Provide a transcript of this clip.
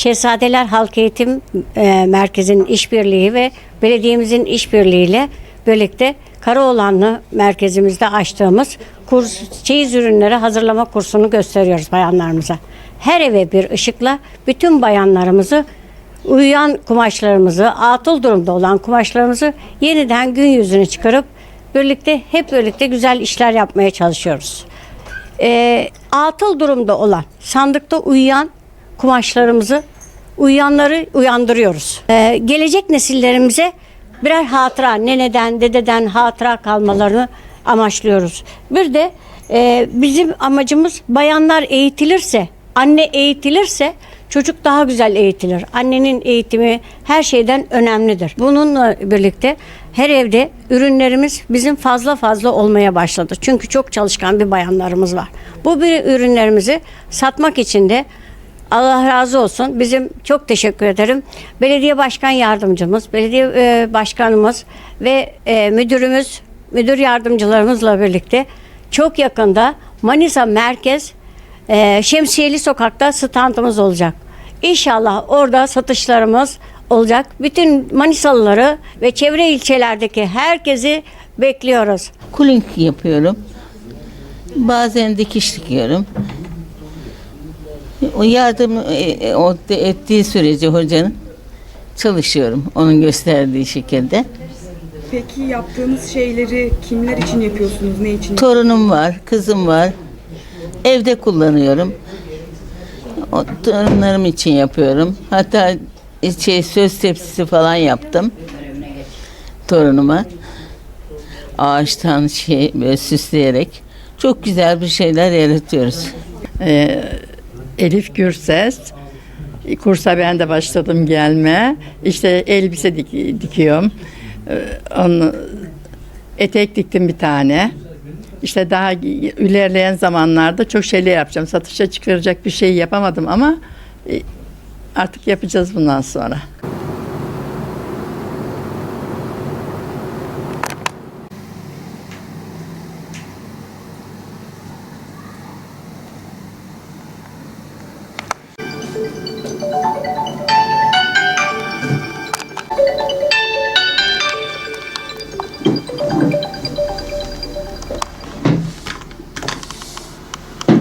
Şehzadeler Halk Eğitim e, Merkezi'nin işbirliği ve belediyemizin işbirliğiyle birlikte Karaoğlanlı merkezimizde açtığımız kurs, çeyiz ürünleri hazırlama kursunu gösteriyoruz bayanlarımıza. Her eve bir ışıkla bütün bayanlarımızı uyuyan kumaşlarımızı, atıl durumda olan kumaşlarımızı yeniden gün yüzüne çıkarıp birlikte hep birlikte güzel işler yapmaya çalışıyoruz. Ee, atıl durumda olan, sandıkta uyuyan kumaşlarımızı, uyuyanları uyandırıyoruz. Ee, gelecek nesillerimize birer hatıra, neneden, dededen hatıra kalmalarını amaçlıyoruz. Bir de e, bizim amacımız bayanlar eğitilirse, anne eğitilirse çocuk daha güzel eğitilir. Annenin eğitimi her şeyden önemlidir. Bununla birlikte her evde ürünlerimiz bizim fazla fazla olmaya başladı. Çünkü çok çalışkan bir bayanlarımız var. Bu bir ürünlerimizi satmak için de Allah razı olsun. Bizim çok teşekkür ederim. Belediye başkan yardımcımız, belediye e, başkanımız ve e, müdürümüz, müdür yardımcılarımızla birlikte çok yakında Manisa Merkez e, Şemsiyeli Sokak'ta standımız olacak. İnşallah orada satışlarımız olacak. Bütün Manisalıları ve çevre ilçelerdeki herkesi bekliyoruz. Kuling yapıyorum. Bazen dikiş dikiyorum. O yardım e, e, ettiği sürece hocanın çalışıyorum onun gösterdiği şekilde. Peki yaptığınız şeyleri kimler için yapıyorsunuz? Ne için? Torunum var, kızım var. Evde kullanıyorum. O torunlarım için yapıyorum. Hatta şey söz tepsisi falan yaptım torunuma. Ağaçtan şey böyle süsleyerek çok güzel bir şeyler yaratıyoruz. Ee, Elif Gürses. Kursa ben de başladım gelme. İşte elbise dik- dikiyorum. Ee, onu, etek diktim bir tane. İşte daha ilerleyen zamanlarda çok şeyler yapacağım. Satışa çıkaracak bir şey yapamadım ama e, artık yapacağız bundan sonra.